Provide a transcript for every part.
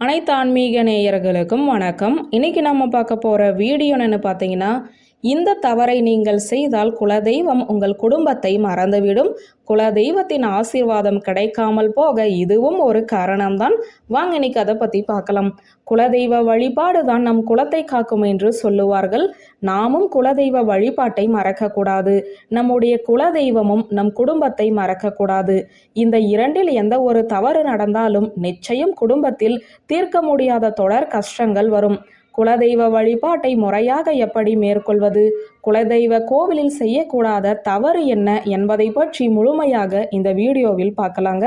அனைத்து ஆன்மீக நேயர்களுக்கும் வணக்கம். இன்னைக்கு நம்ம பார்க்க போகிற வீடியோன்னு பார்த்தீங்கன்னா இந்த தவறை நீங்கள் செய்தால் குலதெய்வம் உங்கள் குடும்பத்தை மறந்துவிடும். குலதெய்வத்தின் ஆசீர்வாதம் கிடைக்காமல் போக இதுவும் ஒரு காரணம்தான். வாங்க இன்னைக்கு அதை பற்றி பார்க்கலாம். குலதெய்வ வழிபாடு தான் நம் குலத்தை காக்கும் என்று சொல்லுவார்கள். நாமும் குலதெய்வ வழிபாட்டை மறக்கக்கூடாது. நம்முடைய குலதெய்வமும் நம் குடும்பத்தை மறக்கக்கூடாது. இந்த இரண்டில் எந்த ஒரு தவறு நடந்தாலும் நிச்சயம் குடும்பத்தில் தீர்க்க முடியாத தொடர் கஷ்டங்கள் வரும். குலதெய்வ வழிபாட்டை முறையாக எப்படி மேற்கொள்வது? குலதெய்வ கோவிலில் செய்யக்கூடாத தவறு என்ன என்பதை பற்றி முழுமையாக இந்த வீடியோவில் பார்க்கலாங்க.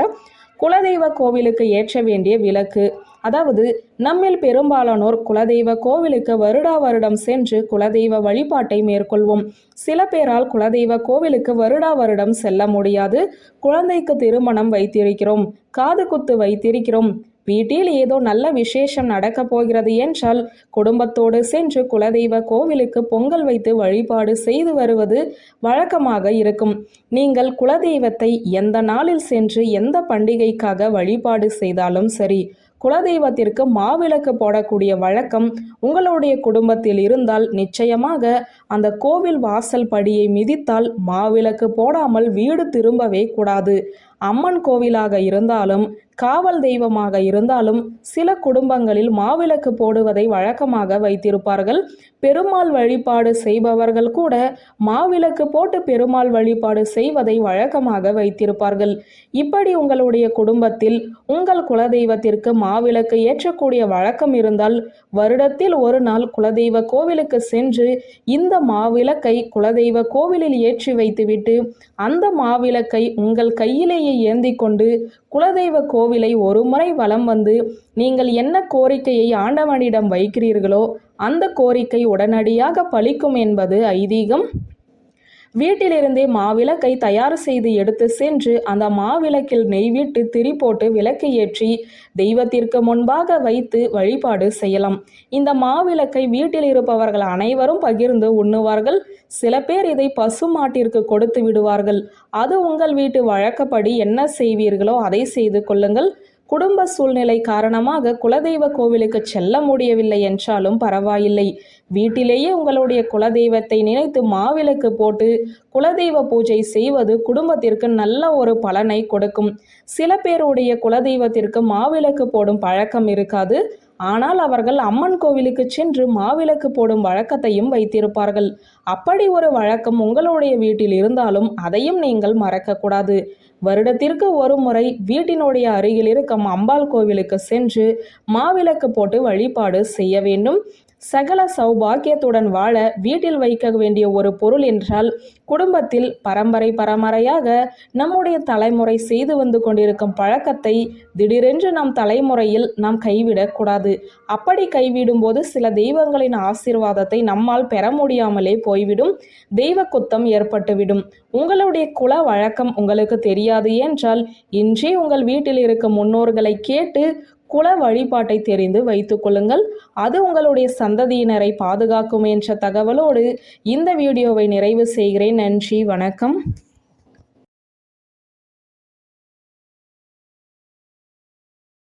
குலதெய்வ கோவிலுக்கு ஏற்ற வேண்டிய விளக்கு அதாவது நம்மில் பெரும்பாலானோர் குலதெய்வ கோவிலுக்கு வருடா வருடம் சென்று குலதெய்வ வழிபாட்டை மேற்கொள்வோம். சில பேரால் குலதெய்வ கோவிலுக்கு வருடா வருடம் செல்ல முடியாது. குழந்தைக்கு திருமணம் வைத்திருக்கிறோம் காது குத்து வைத்திருக்கிறோம் வீட்டில் ஏதோ நல்ல விசேஷம் நடக்கப் போகிறது என்றால் குடும்பத்தோடு சென்று குலதெய்வ கோவிலுக்கு பொங்கல் வைத்து வழிபாடு செய்து வருவது வழக்கமாக இருக்கும். நீங்கள் குலதெய்வத்தை எந்த நாளில் சென்று எந்த பண்டிகைக்காக வழிபாடு செய்தாலும் சரி குலதெய்வத்திற்கு மாவிளக்கு போடக்கூடிய வழக்கம் உங்களுடைய குடும்பத்தில் இருந்தால் நிச்சயமாக அந்த கோவில் வாசல் படியை மிதித்தால் மாவிளக்கு போடாமல் வீடு திரும்பவே கூடாது. அம்மன் கோவிலாக இருந்தாலும் காவல் தெய்வமாக இருந்தாலும் சில குடும்பங்களில் மாவிளக்கு போடுவதை வழக்கமாக வைத்திருப்பார்கள். பெருமாள் வழிபாடு செய்பவர்கள் கூட மாவிளக்கு போட்டு பெருமாள் வழிபாடு செய்வதை வழக்கமாக வைத்திருப்பார்கள். இப்படி உங்களுடைய குடும்பத்தில் உங்கள் குலதெய்வத்திற்கு மாவிளக்கு ஏற்றக்கூடிய வழக்கம் இருந்தால் வருடத்தில் ஒரு நாள் குலதெய்வ கோவிலுக்கு சென்று இந்த மாவிளக்கை குலதெய்வ கோவிலில் ஏற்றி வைத்துவிட்டு அந்த மாவிளக்கை உங்கள் கையிலேயே ஏந்தி கொண்டு குலதெய்வ கோவிலை ஒருமுறை வலம் வந்து நீங்கள் என்ன கோரிக்கையை ஆண்டவனிடம் வைக்கிறீர்களோ அந்த கோரிக்கை உடனடியாக பலிக்கும் என்பது ஐதீகம். வீட்டிலிருந்தே மாவிளக்கை தயார் செய்து எடுத்து சென்று அந்த மாவிளக்கில் நெய்விட்டு திரி போட்டு விளக்கு ஏற்றி தெய்வத்திற்கு முன்பாக வைத்து வழிபாடு செய்யலாம். இந்த மாவிளக்கை வீட்டில் இருப்பவர்கள் அனைவரும் பகிர்ந்து உண்ணுவார்கள். சில பேர் இதை பசு மாட்டிற்கு கொடுத்து விடுவார்கள். அது உங்கள் வீட்டு வழக்கப்படி என்ன செய்வீர்களோ அதை செய்து கொள்ளுங்கள். குடும்ப சூழ்நிலை காரணமாக குலதெய்வ கோவிலுக்கு செல்ல முடியவில்லை என்றாலும் பரவாயில்லை. வீட்டிலேயே உங்களுடைய குலதெய்வத்தை நினைத்து மாவிளக்கு போட்டு குலதெய்வ பூஜை செய்வது குடும்பத்திற்கு நல்ல ஒரு பலனை கொடுக்கும். சில பேருடைய குலதெய்வத்திற்கு மாவிளக்கு போடும் பழக்கம் இருக்காது. ஆனால் அவர்கள் அம்மன் கோவிலுக்கு சென்று மாவிளக்கு போடும் வழக்கத்தையும் வைத்திருப்பார்கள். அப்படி ஒரு வழக்கம் உங்களுடைய வீட்டில் இருந்தாலும் அதையும் நீங்கள் மறக்கக்கூடாது. வருடத்திற்கு ஒரு முறை வீட்டினுடைய அருகில் இருக்கும் அம்பாள் கோவிலுக்கு சென்று மாவிளக்கு போட்டு வழிபாடு செய்ய வேண்டும். சகல சௌபாக்கியத்துடன் வாழ வீட்டில் வைக்க வேண்டிய ஒரு பொருள் என்றால் குடும்பத்தில் பரம்பரை பரம்பரையாக நம்முடைய தலைமுறை செய்து வந்து கொண்டிருக்கும் பழக்கத்தை திடீரென்று நம் தலைமுறையில் நாம் கைவிடக்கூடாது அப்படி கைவிடும் போது சில தெய்வங்களின் ஆசீர்வாதத்தை நம்மால் பெற முடியாமலே போய்விடும். தெய்வ குத்தம் ஏற்பட்டுவிடும். உங்களுடைய குல வழக்கம் உங்களுக்கு தெரியாது என்றால் இன்றே உங்கள் வீட்டில் இருக்கும் முன்னோர்களை கேட்டு குல வழிபாட்டை தெரிந்து வைத்துக் கொள்ளுங்கள். அது உங்களுடைய சந்ததியினரை பாதுகாக்கும் என்ற தகவலோடு இந்த வீடியோவை நிறைவு செய்கிறேன். நன்றி வணக்கம்.